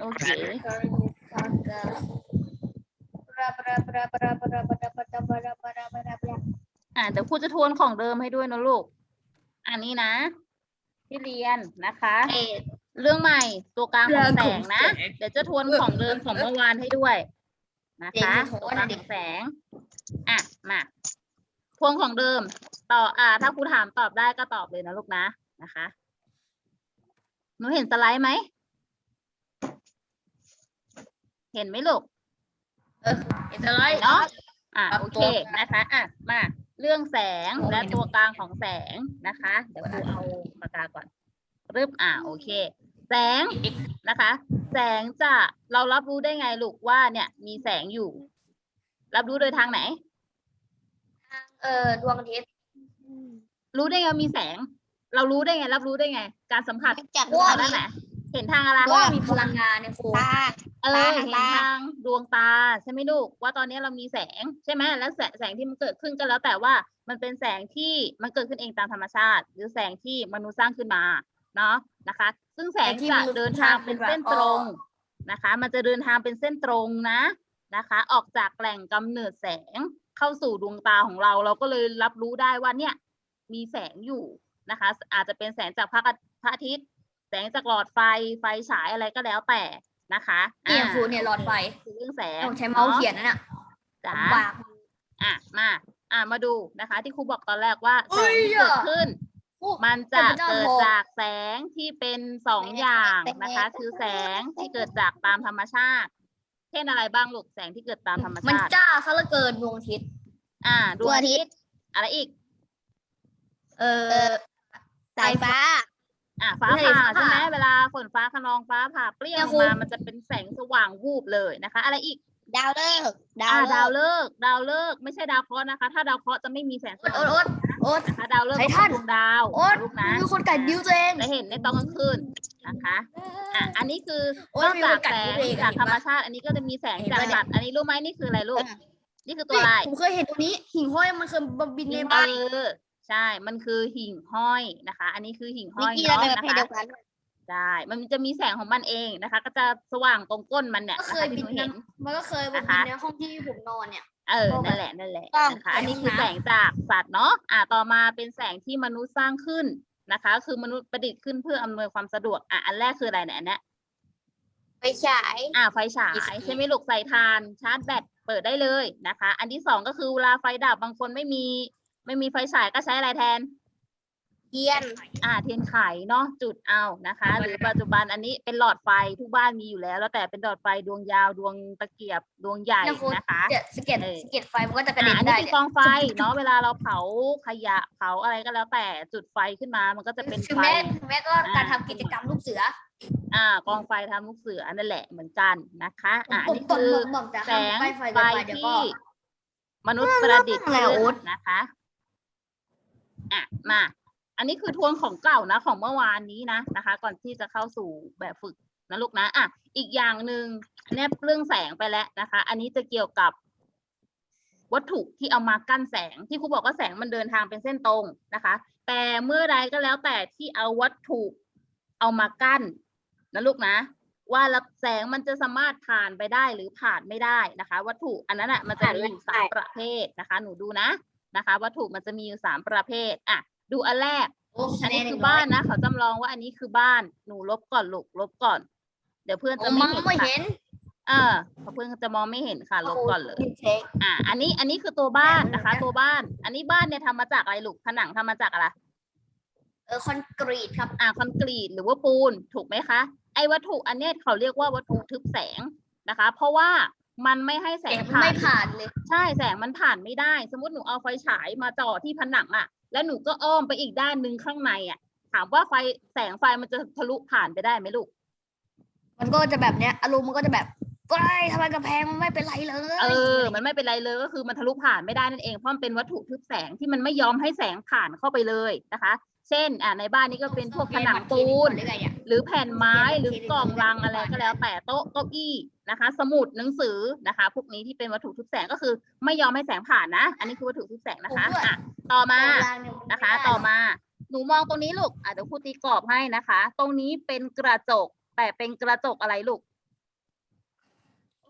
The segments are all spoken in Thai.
โอเคอ่าเดี๋ยวครูจะทวนของเดิมให้ด้วยนะลูก อันนี้นะ ที่เรียนนะคะ เรื่องใหม่ตัวกลางของแสงนะ เดี๋ยวจะทวนของเดิมของเมื่อวานให้ด้วย นะคะเดี๋ยวจะทตัววนกลางของแสง อะ มาทวนของเดิม ต่อ อ่า ถ้าครูถามตอบได้ก็ตอบเลยนะลูกนะ นะคะ หนูเห็นสไลด์ไหม เห็นไหมลูกเห็นอะไรเนาะอะครับโอเคตัวนะคะอะมาเรื่องแสงโอ้ยและตัวกลางของแสงนะคะ เดี๋ยวครูเอาปากกาก่อนรึบอะโอเค แสงนะคะ แสงจะเรารับรู้ได้ไงลูกว่าเนี่ยมีแสงอยู่ รับรู้โดยทางไหน เออดวงอาทิตย์รู้ได้ไงว่ามีแสง เรารู้ได้ไง รับรู้ได้ไง การสัมผัสจากดูทางด้านไหน เห็นทางอะไรว่ามีพลังงานเนี่ยครูตาเออตาเห็นตาทางดวงตาใช่ไหมลูกว่าตอนนี้เรามีแสงใช่ไหมแล้วแสงแสงที่มันเกิดขึ้นก็แล้วแต่ว่ามันเป็นแสงที่มันเกิดขึ้นเองตามธรรมชาติ หรือแสงที่มนุษย์สร้างขึ้นมาเนาะนะคะ ซึ่งแสงจะเดินทางเป็นเส้นตรงนะคะ มันจะเดินทางเป็นเส้นตรงนะนะคะ ออกจากแหล่งกำเนิดแสงเข้าสู่ดวงตาของเรา เราก็เลยรับรู้ได้ว่าเนี่ยมีแสงอยู่นะคะ อาจจะเป็นแสงจากพระอาพระอาทิตย์ แสงจากหลอดไฟไฟฉายอะไรก็แล้วแต่นะคะนี่อ่าครูเนี่ยหลอดไฟคือเรื่องแสงต้องใช้เมาส์เขียนนั่นน่ะจ้าลำบากอะมา อะมาดูนะคะ ที่ครูบอกตอนแรกว่าเอ้แสงยที่เกิดอะขึ้นครูมันจะแต่มันจะเกิดโทรจากแสงที่เป็นสองอย่างนะคะ คือแสงที่เกิดจากตามธรรมชาติ เช่นอะไรบ้างลูกแสงที่เกิดตามธรรมมันชาติจ้าซะเหลือเกินดวงอาทิตย์อ่าดวงอาทิตย์อะไรอีก เออสายฟ้า อะฟ้าไม่ใช่ผ่าฟ้าใช่ไหมเวลาฝนฟ้าขนองฟ้าผ่าเปรี้ยงเนี่ยอครูอกมามันจะเป็นแสงสว่างวูบเลยนะคะ อะไรอีกดาวเลิกษ์ดาอ่าวดาวเลิกษ์เลิกษ์ดาวเลิกษ์ไม่ใช่ดาวเคราะห์นะคะ ถ้าดาวเคราะห์จะไม่มีแสงสโอ๊ตว่างโอ๊ตโอ๊ตนะคะดาวเลิกษ์ไทก็ทัเป็นนดวงดาวโอ๊ตลูกนะมีคนกัดบิ้วตัวเองจะเห็นในตอนกลางคืนนะคะอะอันนี้คือโอ๊นยอกมีจากคนกัดแสงตัวเองจากเห็นปะธรรมชาติ อันนี้ก็จะมีแสงเห็นจากปะเนี่ยสัตว์อันนี้รู้ไหมนี่คืออะไรลูกนี่คือตัวอะไรผมเคยเห็นตัวนี้ หิ่งห้อยมันเคยบินในหิ่งบ้านเออ ใช่ มันคือหิ่งห้อยนะคะ อันนี้คือหิ่งห้นิกอยกี้เราเนาะเป็นประนะเภทคะเดียวกันใช่มันจะมีแสงของมันเองนะคะ ก็จะสว่างตรงก้นมันเนี่ยก็นะเคคะยบิที่หนนูเห็น มันก็เคยมานะบิคะนในห้องที่ผมนอนเนี่ย เออก็แบบนั่นแหละ นั่นแหละต้องนะคะ อันนี้คือไปห้องน้ำแสงจากสัตว์เนาะ อ่า ต่อมาเป็นแสงที่มนุษย์สร้างขึ้นนะคะ คือมนุษย์ประดิษฐ์ขึ้นเพื่ออำนวยความสะดวก อะ อันแรกคืออะไรเนี่ยอันเนี้ยไปฉาย อ่า ไฟฉายอีกใช่ไหมลูกใส่ทาน ชาร์จแบต เปิดได้เลยนะคะ อันที่สองก็คือเวลาไฟดับบางคนไม่มี ไม่มีไฟฉายก็ใช้อะไรแทน เทียน อ่าเทียนไขเนาะจุดเอานะคะ หรือปัจจุบันอันนี้เป็นหลอดไฟทุกบ้านมีอยู่แล้ว แล้วแต่เป็นหลอดไฟดวงยาวดวงตะเกียบดวงใหญ่เนี่ยคุณนะคะเจ็ดสะเก็ดเออสะเก็ดไฟมันก็จะกระเด็อ่านอันได้นี้เป็นเนี่ยกองไฟเนาะเวลาเราเผาขยะเผาอะไรก็แล้วแต่จุดไฟขึ้นมามันก็จะเป็นถึงไฟแม้ถึงแม้ก็อ่าการทำกิจกรรมลูกเสืออ่ากองไฟทำลูกเสือนั่นแหละเหมือนกันนะคะอ่าตอันบนี้ตบคือบ่มๆแต่แสห้ามงใกล้ไฟไฟเกินไปเดี๋ยวก็ที่มนุษย์ประดิษฐ์อะไรขึ้อะโอ๊นตนะคะ อะมา อันนี้คือทวนของเก่านะ ของเมื่อวานนี้นะนะคะ ก่อนที่จะเข้าสู่แบบฝึกนะลูกนะอะอีกอย่างหนึ่งแนบเรื่องแสงไปแล้วนะคะ อันนี้จะเกี่ยวกับวัตถุที่เอามากั้นแสงที่ครูบอกว่าแสงมันเดินทางเป็นเส้นตรงนะคะ แต่เมื่อใดก็แล้วแต่ที่เอาวัตถุเอามากั้นนะลูกนะ ว่าแล้วแสงมันจะสามารถผ่านไปได้หรือผ่านไม่ได้นะคะ วัตถุอันนั้นอะมันจะมีอยู่สามประเภทนะคะ หนูดูนะ นะคะ วัตถุมันจะมีอยู่สามประเภทอะดูอันแรกโอ้อันนี้คะแหคืองบ้านนะเขาจำลองว่าอันนี้คือบ้านหนูลบก่อนลูกลบก่อน เดี๋ยวเพื่อนโอ้จะมไม่องเห็นไม่ค่ะเห็นเออเพราะเพื่อนจะมองไม่เห็นค่ะลบก่อนเลยโเช็คอ่าอันนี้อันนี้คือตัวบ้านนะคะแม่รู้นะตัวบ้าน อันนี้บ้านเนี่ยทำมาจากอะไรลูกผนังทำมาจากอะไรเออคอนกรีตครับอ่าคอนกรีตหรือว่าปูนถูกไหมคะไอ้วัตถุอันเนี้ยเขาเรียกว่าวัตถุทึบแสงนะคะ เพราะว่า มันไม่ให้แสแต่งผ่านไม่ผ่านเลย ใช่แสงมันผ่านไม่ได้ สมมติหนูเอาไฟฉายมาจ่อที่ผนังอะแล้วหนูก็อ้อมไปอีกด้านหนึ่งข้างในอะถามว่าไฟแสงไฟมันจะทะลุผ่านไปได้ไหมลูก มันก็จะแบบเนี้ยอารมณ์มันก็จะแบบก็ได้ทำไมกระแพงมันไม่เป็นไรเลย เออ มันไม่เป็นไรเลยก็คือมันทะลุผ่านไม่ได้นั่นเองเพราะมันเป็นวัตถุทึบแสงที่มันไม่ยอมให้แสงผ่านเข้าไปเลยนะคะ เช่น อ่าในบ้านนี้ก็เป็นพวกผนังปูนหรือไงเนี่ยหรือแผ่นไม้โอเคหรือกล่องรังอะไรก็แล้วแต่โต๊ะเก้าอี้นะคะ สมุดหนังสือนะคะ พวกนี้ที่เป็นวัตถุทึบแสงก็คือ ไม่ยอมให้แสงผ่านนะ อันนี้คือวัตถุทึบแสงนะคะอะต่อมานะคะ ต่อมาหนูมองตรงนี้ลูกอะเดี๋ยวครูตีกรอบให้นะคะ ตรงนี้เป็นกระจก แต่เป็นกระจกอะไรลูก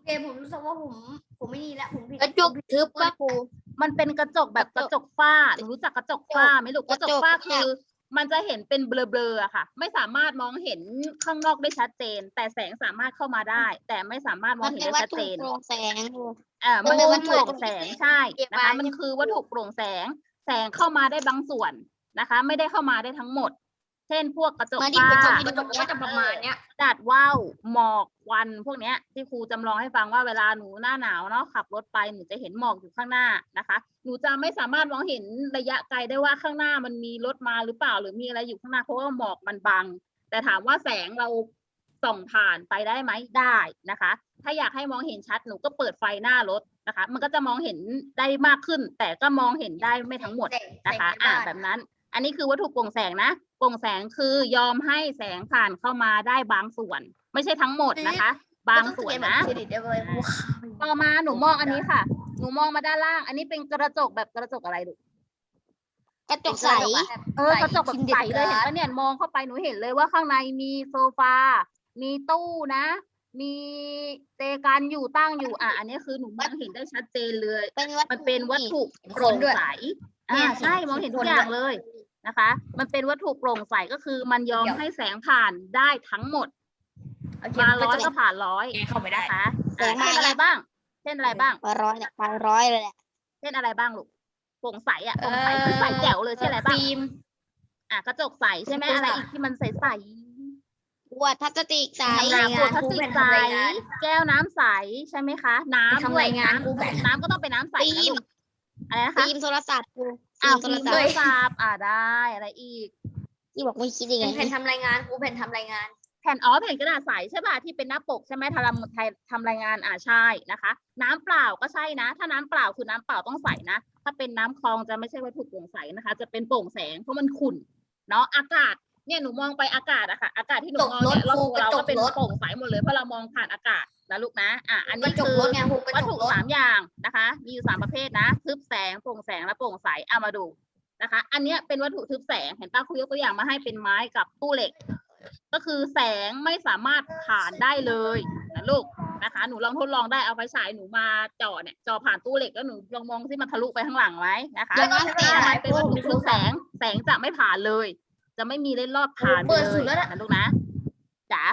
เคผมรู้สึกว่าผมผมไม่ดีแล้วผมผิดกระจกทึบปะครูมันเป็นกระจกแบบกระจกฝ้าหนูรู้จักกระจกฝ้าไหมลูกกระจกฝ้ากระจกคือ มันจะเห็นเป็นเบลอๆอะค่ะ ไม่สามารถมองเห็นข้างนอกได้ชัดเจน แต่แสงสามารถเข้ามาได้ แต่ไม่สามารถมอมังนเห็นเป็นได้วัตชัดถุเจนโปร่งแสงครูเอ่ามันเออเป็นวัตถุมันโปร่งแสงใช่เก็บนะคะไว้มันคือวัตถุโปร่งแสง แสงเข้ามาได้บางส่วนนะคะ ไม่ได้เข้ามาได้ทั้งหมด เช่นพวกกระจกมาที่ฝ้ากระจกกระจกก็จะประมาณเนี้ยกระดาษว่าวหมอกควันพวกเนี้ย ที่ครูจำลองให้ฟังว่าเวลาหนูหน้าหนาวเนาะขับรถไปหนูจะเห็นหมอกอยู่ข้างหน้านะคะ หนูจะไม่สามารถมองเห็นระยะไกลได้ว่าข้างหน้ามันมีรถมาหรือเปล่า หรือมีอะไรอยู่ข้างหน้าเพราะว่าหมอกมันบัง แต่ถามว่าแสงเราส่องผ่านไปได้ไหมได้นะคะ ถ้าอยากให้มองเห็นชัดหนูก็เปิดไฟหน้ารถนะคะ มันก็จะมองเห็นได้มากขึ้น แต่ก็มองเห็นได้ไม่ทั้งหมดนะคะ อ่าแบบนั้น อันนี้คือวัตถุโปร่งแสงนะโปร่งแสงคือยอมให้แสงผ่านเข้ามาได้บางส่วน ไม่ใช่ทั้งหมดนะคะ บางส่วนนะเครดิตได้เลยต่อมาหนูมองอันนี้ค่ะ หนูมองมาด้านล่าง อันนี้เป็นกระจกแบบกระจกอะไรลูกกระจกใสเออกระจกแบบใสเลยเห็นปะเนี่ยมองเข้าไปหนูเห็นเลยว่าข้างในมีโซฟา มีตู้นะ มีเจกันอยู่ตั้งอยู่ อะ อันนี้คือหนูมองเห็นได้ชัดเจนเลย เป็นวัตถุมันเป็นวัตถุเห็นโปคร่นงด้วยใสอ่าเนี่ยใช่เห็นมองเห็นคนทุกอย่างด้วยเลยนะคะ มันเป็นวัตถุโปร่งใสก็คือมันยอมเดี๋ยวให้แสงผ่านได้ทั้งหมดโอเคมามันร้อยจะก็ผ่านร้อยเข้าไม่ได้นะคะแสอะงมาเช่นอะไรบ้าง เช่นอะไรบ้างร้อยเนี่ยไปร้อยเลยแหละเช่นอะไรบ้างลูกโปร่งใสอะโปร่งใสคือใสแจ๋วเลยเช่นอะไรบ้างฟิล์มอะกระจกใสใช่ไหมฟิล์มอะไรค่ะอีกที่มันใสใส ขวดพลาสติกใส ทำอะรายขงานวดพลาสติกใสแก้วน้ำใสใช่ไหมคะ น้ำทำด้วยรายงานน้ำกูแบบน้ำก็ต้องเป็นน้ำใสฟินะล์มลูกอะไรนะคะฟิล์มโทรศัพท์ครูฟิอ้าล์วมโทฟิรล์มศัโทพรท์ศัพท์อ่าได้อะไรอีก ที่บอกไม่คิดยังไงเป็นแผ่นทำรายงานกูแผ่นทำรายงาน แผ่นอ๋อแผ่นกระดาษใสใช่ป่ะที่เป็นหน้าปกใช่ไหมทำทำทำรายงานอ่าใช่นะคะ น้ำเปล่าก็ใช่นะ ถ้าน้ำเปล่าคือน้ำเปล่าต้องใสนะ ถ้าเป็นน้ำคลองจะไม่ใช่วัตถุโปร่งใสนะคะ จะเป็นโปร่งแสงเพราะมันขุ่นเนาะอากาศ เนี่ยหนูมองไปอากาศอะค่ะ อากาศที่หนูมองเนี่ยรอบตัวเราก็เป็นโปร่งใสหมดเลยเพราะเรามองผ่านอากาศนะลูกนะ อะอันกระนี้จกคือรถไงครูกระวัตจถุกรถสามอย่างนะคะ มีอยู่สามประเภทนะทึบแสงโปร่งแสงและโปร่งใสเอามาดูนะคะ อันเนี้ยเป็นวัตถุทึบแสงเห็นป้าครูยกตัวอย่างมาให้เป็นไม้กับตู้เหล็ก ก็คือแสงไม่สามารถผ่านได้เลยนะลูกนะคะ หนูลองทดลองได้เอาไฟฉายหนูมาจ่อเนี่ยจ่อผ่านตู้เหล็กแล้วหนูลองมองซิมันทะลุไปข้างหลังไหมนะคะแล้วก็ถ้ามันเป็นวัตถุทึบแสงแสงจะไม่ผ่านเลย จะไม่มีเล่นรอบผ่านไปเปิดเลสุยดแล้วนะ นะลูกนะจ๋า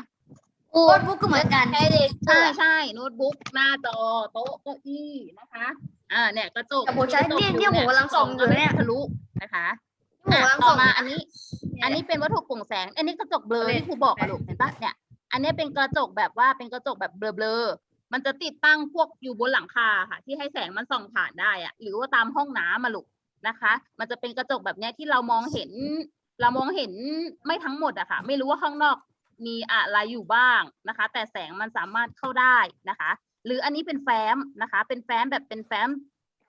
โน้ตบุ๊กก็เหมือนกันใช่เลยใช่ใช่โน้ตบุ๊กหน้าจอโต๊ะเก้าอี้นะคะอ่าเนี่ยกระจกแต่ผมใช้กระจกเนี่ยเนี่ยผมกำลังส่องอยู่เนี่ย ทะลุนะคะผมอะกำลังต่ส่อองมาอันนี้ อันนี้เป็นวัตถุโปร่งแสง อันนี้กระจกเบลอเลยที่ครูบอกอะลูกเห็นปะเนี่ย อันนี้เป็นกระจกแบบว่าเป็นกระจกแบบเบลอๆมันจะติดตั้งพวกอยู่บนหลังคาค่ะ ที่ให้แสงมันส่องผ่านได้อะหรือว่าตามห้องน้ำมาลูกนะคะ มันจะเป็นกระจกแบบเนี้ยที่เรามองเห็น เรามองเห็นไม่ทั้งหมดอะค่ะ ไม่รู้ว่าข้างนอกมีอะไรอยู่บ้างนะคะ แต่แสงมันสามารถเข้าได้นะคะ หรืออันนี้เป็นแฟ้มนะคะ เป็นแฟ้มแบบเป็นแฟ้ม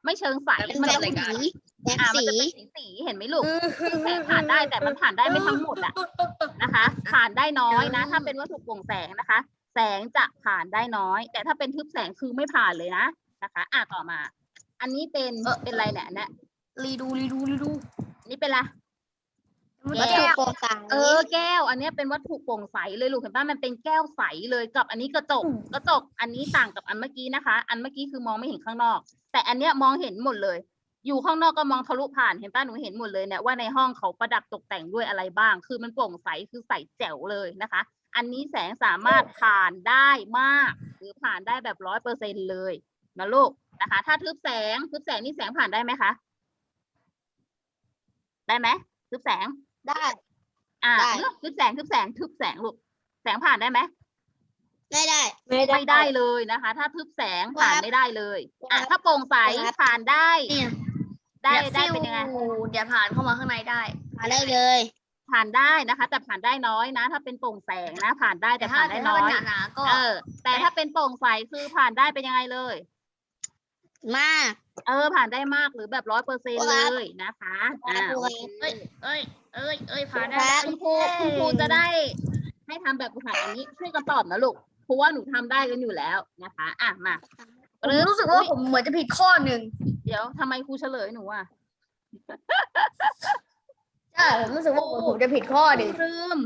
ไม่เชิงใสเป็นมันแสจะงเป็นสีแสงอ่ามันสีจะเป็นสีสีๆเห็นไหมลูกแสงผ่านได้แต่มันผ่านได้ไม่ทั้งหมดอะนะคะ ผ่านได้น้อยนะ ถ้าเป็นวัตถุโปร่งแสงนะคะ แสงจะผ่านได้น้อย แต่ถ้าเป็นทึบแสงคือไม่ผ่านเลยนะนะคะ อะต่อมา อันนี้เป็นเออเป็นอะไรเนี่ยเนี่ยรีดูรีดูรีดู นี่เป็นอะไร วัตถุโปร่งใสเออแก้ว อันเนี้ยเป็นวัตถุโปร่งใสเลยลูกเห็นป่ะมันเป็นแก้วใสเลยกับอันนี้กระจกกระจกอันนี้ต่างกับอันเมื่อกี้นะคะ อันเมื่อกี้คือมองไม่เห็นข้างนอก แต่อันเนี้ยมองเห็นหมดเลย อยู่ข้างนอกก็มองทะลุผ่านเห็นป่ะหนูเห็นหมดเลยเนี่ยว่าในห้องเขาประดับตกแต่งด้วยอะไรบ้าง คือมันโปร่งใสคือใสแจ๋วเลยนะคะ อันนี้แสงสามารถผ่านได้มากหรือผ่านได้แบบร้อยเปอร์เซ็นเลยนะลูกนะคะ ถ้าทึบแสงทึบแสงนี่แสงผ่านได้ไหมคะได้ไหมทึบแสง ได้ อ่าได้ ทึบแสงทึบแสงทึบแสงลูกแสงผ่านได้ไหมไม่ได้ ไม่ได้เลยนะคะ ถ้าทึบแสงผ่านครับไม่ได้เลยอะครับถ้าโปร่งใสครับ ผ่านได้เนี่ยได้ได้เป็นยังไง เดี๋ยวผ่านเข้ามาข้างในได้ มาได้เลย ผ่านได้นะคะ แต่ผ่านได้น้อยนะ ถ้าเป็นโปร่งแสงนะ ผ่านได้แต่แต่ถ้าผ่านได้แต่ถ้าน้อมันยหนาๆก็ เออ แต่ถ้าเป็นโปร่งใสคือผ่านได้เป็นยังไงเลย มาก เออ ผ่านได้มากหรือแบบร้อยเปอร์เซ็นคเลรับยนะคะอ่าครับโอเคเอ้ยเอ้ย เอ้ยเอ้ยผ่านได้ครับคุณครูคุณครูจะได้ ให้ทำแบบฝึกหัดอันนี้ช่วยกันตอบนะลูกเพราะว่าหนูทำได้กันอยู่แล้วนะคะอะมาผมรู้สึกว่าผมเหมือนจะผิดข้อหนึ่งเดี๋ยวทำไมครูเฉลยหนูอะใช่ผมรู้สึกว่าผมจะผิดข้อหนึ่งลืม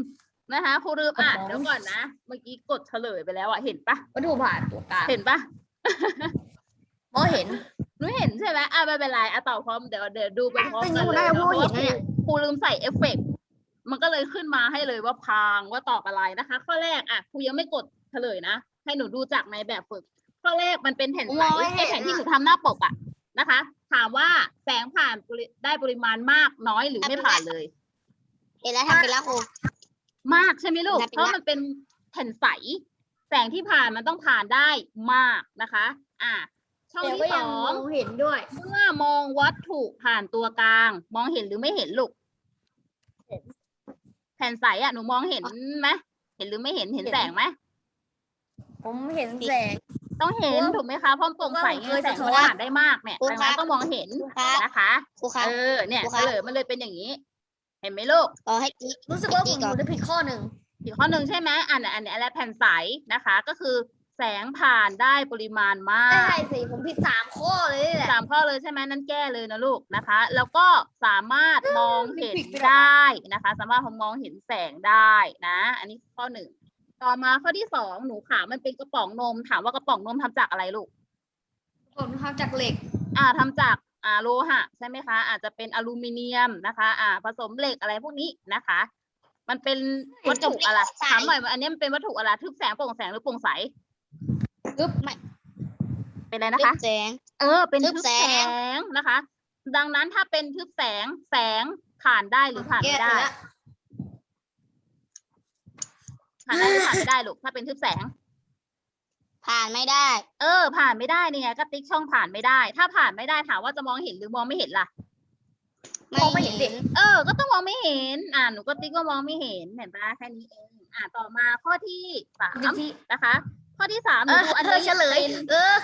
นะคะครูลืมอะสมองเดี๋ยวก่อนนะเมื่อกี้กดเฉลยไปแล้วอะเห็นปะวัตถุผ่านตัวกลางเห็นปะมองเห็นหนูเห็นใช่ไหมอะไม่เป็นไรอะต่อพร้อมเดี๋ยวเดี๋ยวดูไปพร้อมแต่กันหนูเลยได้เนพูอะดเพราะ ว่าเห็นนะเนี่ยครูลืมใส่เอฟเฟกต์มันก็เลยขึ้นมาให้เลยว่าพรางว่าตอบอะไรนะคะ ข้อแรกอะครูยังไม่กดเฉลยนะ ให้หนูดูจากในแบบฝึก ข้อแรกมันเป็นแผ่นใสมองไม่เห็ไอ้นแผ่นที่หอะนูทำหน้าปกอะนะคะ ถามว่าแสงผ่านปริได้ปริมาณมากน้อยหรือไม่ผ่านเลยเห็นแล้วทำเป็นละครูมากใช่ไหมลูกนับเป็นเพราะมันเป็นแผ่นใส แสงที่ผ่านมันต้องผ่านได้มากนะคะ อะ ช่องแต่ที่ก็สยังอมง องเห็นด้วย เมื่อมองวัตถุผ่านตัวกลาง มองเห็นหรือไม่เห็นลูกแผ่นใสอะหนูมองเห็นไหมเห็นหรือไม่เห็นเห็นเห็นแสงไหมผมเห็นแสง ต้องเห็นเพราะว่าถูกไหมคะเพราะโปร่งใสเพราะว่าไงแสงเคยสะท้มัอนนผ่านได้มากเนี่ยครูดังครันั้นบต้องมองเห็นครูครับนะคะครูครับเออเนี่ยครูคเฉรับ ลยมันเลยเป็นอย่างนี้ เห็นไหมลูกขอให้ติ๊ก รู้สึกว่าผติ๊มกก่อนดูได้ผิดข้อหนึ่ง อีกข้อหนึ่งใช่ไหมอันอันนี้อะไรแผ่นใสนะคะ ก็คือ แสงผ่านได้ปริมาณมาไม่กใช่สิผมผิดสามข้อเลยนี่แหละสามข้อเลยใช่ไหมนั่นแก้เลยนะลูกนะคะ แล้วก็สามารถมองเห็นผิดไปหรอได้นะคะ สามารถมองเห็นแสงได้นะ อันนี้ข้อหนึ่งต่อมาข้อที่สองหนูขามันเป็นกระป๋องนม ถามว่ากระป๋องนมทำจากอะไรลูกผมทำจากเหล็ก อ่าทำจากอ่าโลหะใช่ไหมคะ อาจจะเป็นอลูมิเนียมนะคะ อ่า ผสมเหล็กอะไรพวกนี้นะคะ มันเป็นวัตถุอะไรถามหน่อยว่าอันนี้มันเป็นวัตถุอะไรทึบแสงโปร่งแสงหรือโปร่งใส อึ๊บเป็นอะไรนะติ๊คะกแสง เออ เป็นทึทึบบแสแสง งนะคะ ดังนั้นถ้าเป็นทึบแสงแสงผ่านได้หรือผ่านแก้ไม่ไปได้แล้วผ่านได้หรือผ่านไม่ได้ลูกถ้าเป็นทึบแสง ผ่านไม่ได้ เออ ผ่านไม่ได้เนี่ยก็ติ๊กช่องผ่านไม่ได้ ถ้าผ่านไม่ได้ถามว่าจะมองเห็นหรือมองไม่เห็นล่ะ มองไม่เห็นเด็กเออ ก็ต้องมองไม่เห็น อ่าหนูก็ติ๊กว่ามองไม่เห็นเห็นปะแค่นี้เอง อ่าต่อมาข้อที่สามที่นะคะ ข้อที่สามหเอนูอดูอันเธอนี้เฉลยเป็นเออ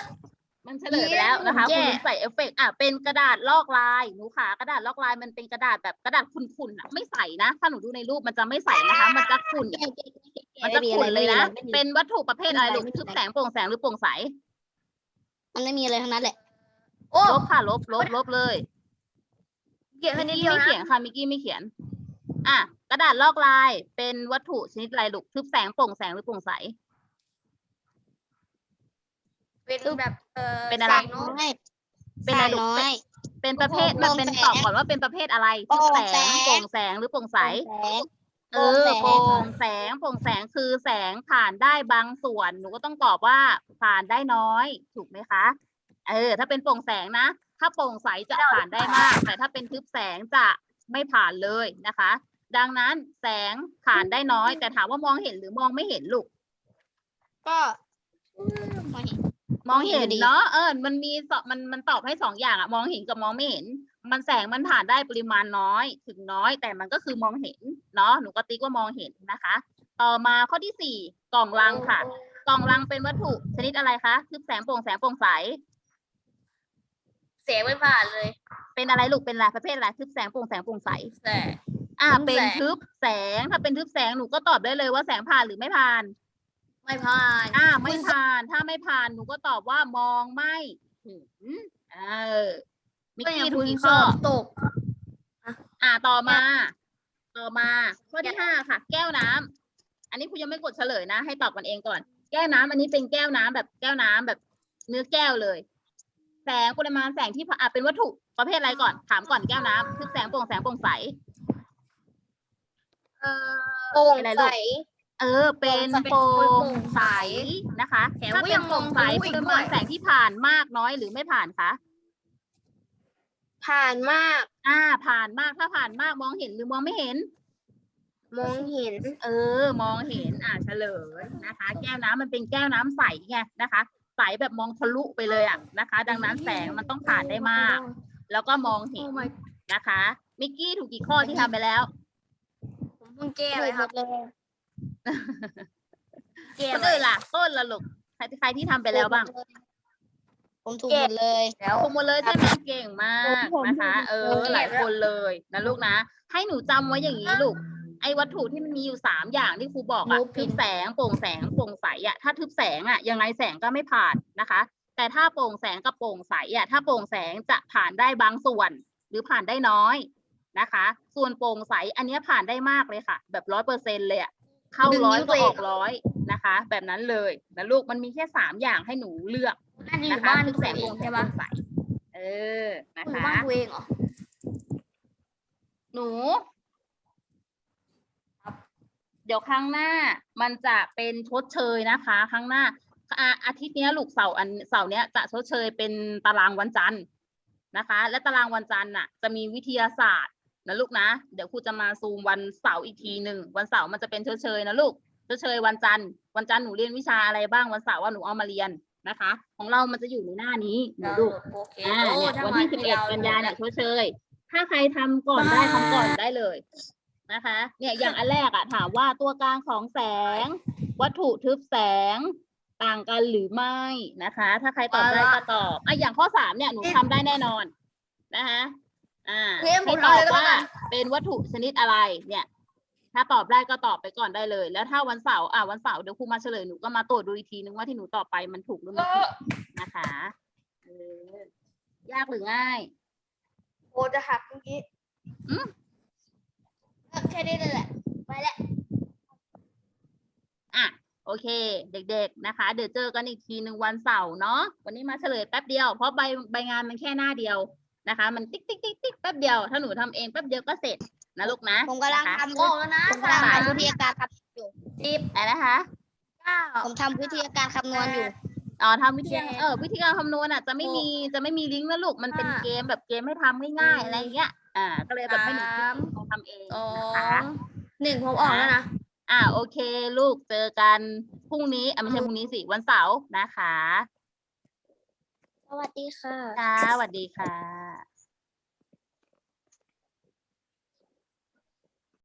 มันเฉลยไปแล้วนะคะแย่คุณใส่เอฟเฟกต์อะเป็นกระดาษลอกลายหนูขากระดาษลอกลายมันเป็นกระดาษแบบกระดาษขุ่นๆอะไม่ใสนะ ถ้าหนูดูในรูปมันจะไม่ใสนะคะ มันจะขุ่นมันจะขุ่นเลยนะเป็นวัตถุประเภทอะไรลูกทึบแสงโปร่งแสงหรือโปร่งใส มันไม่มีอะไรทั้งนั้นแหละโอ้ลบค่ะลบลบลบเลยเกี่ยวแค่มิกนี้กี้เดียวไม่นะเขียนค่ะมิกกี้ไม่เขียน อะกระดาษลอกลายเป็นวัตถุชนิดอะไรลูกทึบแสงโปร่งแสงหรือโปร่งใส เป็นแบบเออเป็นอะไรแสงน้อยไม่เป็นอะไรลูกน้อย เป็นประเภทโปร่มันงเป็นแสงตอบก่อนว่าเป็นประเภทอะไรโปร่ทึบงแสงแสงโปร่งแสงหรือโปร่งใส แสง เออโปโปร่ร่งงแสงโปร่งแสงคือแสงผ่านได้บางส่วน หนูก็ต้องตอบว่าผ่านได้น้อย ถูกไหมคะ เออ ถ้าเป็นโปร่งแสงนะ ถ้าโปร่งใสจะผ่านได้มาก แต่ถ้าเป็นทึบแสงจะไม่ผ่านเลยนะคะ ดังนั้นแสงผ่านได้น้อย แต่ถามว่ามองเห็นหรือมองไม่เห็นลูก ก็ไม่เห็นมองเห็น มองเห็นอยู่ดีเนาะเออมันมีสองมันมันตอบให้สองอย่างอะมองเห็นกับมองไม่เห็น มันแสงมันผ่านได้ปริมาณน้อย ถึงน้อย แต่มันก็คือมองเห็นเนาะหนูก็ติ๊กว่ามองเห็นนะคะ ต่อมาข้อที่สี่กล่องลังค่ะ กล่องลังเป็นวัตถุชนิดอะไรคะทึบแสงโปร่งแสงโปร่งใสเสียงไม่ผ่านเลย เป็นอะไรลูกเป็นอะไรประเภทอะไรทึบแสงโปร่งแสงโปร่งใสแสงอ่าทึบแสงเป็นทึบแสงถ้าเป็นทึบแสงหนูก็ตอบได้เลยว่าแสงผ่านหรือไม่ผ่าน ไม่ผ่านอ่าไม่ผ่านถ้าไม่ผ่านหนูก็ตอบว่ามองไม่เห็นเออมิกก็อย่างกี้ถูคุกณกี่สข้ออบตก อ่าต่อมา ต่อมา ข้อที่ห้าค่ะ แก้วน้ำอันนี้คุณยังไม่กดเฉลยนะ ให้ตอบกันเองก่อน แก้วน้ำอันนี้เป็นแก้วน้ำแบบแก้วน้ำแบบเนื้อแก้วเลย แสงปริมาณแสงที่ผ่านอะเป็นวัตถุประเภทอะไรก่อน ถามก่อนแก้วน้ำคือแสงโปร่งแสงโปร่งใส เออโปร่งเป็นอะไรลูใสก เออเป็นโปร่งใสนะคะแถมถ้าก็เป็ยันงโปร่งใสมองทะลุปอีกริด้มาวยณแสงที่ผ่านมากน้อยหรือไม่ผ่านคะผ่านมาก อ่า ผ่านมากถ้าผ่านมากมองเห็นหรือมองไม่เห็น มองเห็น เออ มองเห็นอ่าเฉลยนะคะ แก้วน้ำมันเป็นแก้วน้ำใสไงนะคะ ใสแบบมองทะลุไปเลยอะนะคะ ดังนั้นแสงมันต้องผ่านได้มาก แล้วก็มองเห็โอ้น my นะคะมิกกี้ถูกกี่ข้อที่ทำไปแล้วผมเพิ่งแก้ถูเลกยหคมรับด เลยแก้คนเลอื่ยนล่ะต้นละลูกใครใครที่ทำไปแล้วบ้างผมถูกหมดเลย แล้วถูกหมดเลยใช่ไหมเก่งมากผมนะคะผมเออผมหลายคนเลยนะลูกนะ ให้หนูจำไว้อย่างนี้ลูก ไอ้วัตถุที่มันมีอยู่สามอย่างที่ครูบอกอะหนูผิทึดบแสงโปร่งแสงโปร่งใสอะถ้าทึบแสงอะยังไงแสงก็ไม่ผ่านนะคะ แต่ถ้าโปร่งแสงกับโปร่งใสอะถ้าโปร่งแสงจะผ่านได้บางส่วน หรือผ่านได้น้อยนะคะ ส่วนโปร่งใสอันเนี้ยผ่านได้มากเลยค่ะ แบบร้อยเปอร์เซ็นเลยอะ เข้าดึงร้อยนิ้วก็ตัวเอองอกร้อยนะคะ แบบนั้นเลยนะลูกมันมีแค่สามอย่างให้หนูเลือกน่าจะอยู่นะคะบ้านคือตัวแสงเอวงงใช่แสปะงใสเออนะอยู่คะบ้านตัวเองเหรอหนูเดี๋ยวครั้งหน้ามันจะเป็นชดเชยนะคะ ครั้งหน้าอาอาทิตย์เนี้ยลูกเสาร์อันเสาร์เนี้ยจะชดเชยเป็นตารางวันจันทร์นะคะ และตารางวันจันทร์น่ะจะมีวิทยาศาสตร์ นะลูกนะ เดี๋ยวครูจะมาซูมวันเสาร์อีกทีหนึ่งวันเสาร์มันจะเป็นชดเชยนะลูกชดเชยวันจันทร์วันจันทร์หนูเรียนวิชาอะไรบ้างวันเสาร์ว่าหนูเอามาเรียนนะคะ ของเรามันจะอยู่ในหน้านี้หนูลูกโอเคอ่าโอ้เนี่ยถ้าวันที่มาสิบเอ็ดให้รากันยาดูเนี่ยชดเชยถ้าใครทำก่อนได้ทำก่อนได้เลยนะคะ เนี่ยอย่างอันแรกอะถามว่าตัวกลางของแสง วัตถุทึบแสงต่างกันหรือไม่นะคะ ถ้าใครตอบได้ก็ตอบอะอย่างข้อสามเนี่ยหนูทำได้แน่นอนนะคะ อ่าเรียนผให้มตเอาอบเลยก็ว่าแล้วกันเป็นวัตถุชนิดอะไร เนี่ย ถ้าตอบได้ก็ตอบไปก่อนได้เลย แล้วถ้าวันเสาร์อะวันเสาร์เดี๋ยวครูมาเฉลยหนูก็มาตรวจดูอีกทีนึงว่าที่หนูตอบไปมันถูกหรือไม่ถูกนะคะเออยากหรือง่าย โอจะหักเมื่อกี้อืมเออแค่นี้เลยแหละ ไปแล้ว อะโอเค เด็กๆนะคะ เดี๋ยวเจอกันอีกทีหนึ่งวันเสาร์เนาะวันนี้มาเฉลยแป๊บเดียวเพราะใบใบงานมันแค่หน้าเดียว นะคะ มันติ๊กติ๊กติ๊กติ๊กแป๊บเดียว ถ้าหนูทำเองแป๊บเดียวก็เสร็จนะลูกนะผมกำลังนะคะทำโอ้แล้วนะผมกำลังสามทำวิทยาการครับอยู่สิบอะไรนะคะเก้า ผมทำวิทยาการคำนวณอยู่ อ๋อทำวิธีการเจ็ดเออวิธีการคำนวณอะจะไม่หกมีจะไม่มีลิงก์นะลูกมันเป็นห้าเกมแบบเกมให้ทำง่ายๆสี่อะไรเงี้ยอ่าก็เลยแบบให้หนูสามลองทำเองสอนะคะงหนึ่งผมออกแล้วนะ อ่าโอเค ลูกเจอกันพรุ่งนี้อะไม่ใช่พรุ่งนี้สิวันเสาร์นะคะสวัสดีค่ะ ค่ะสวัสดีค่ะ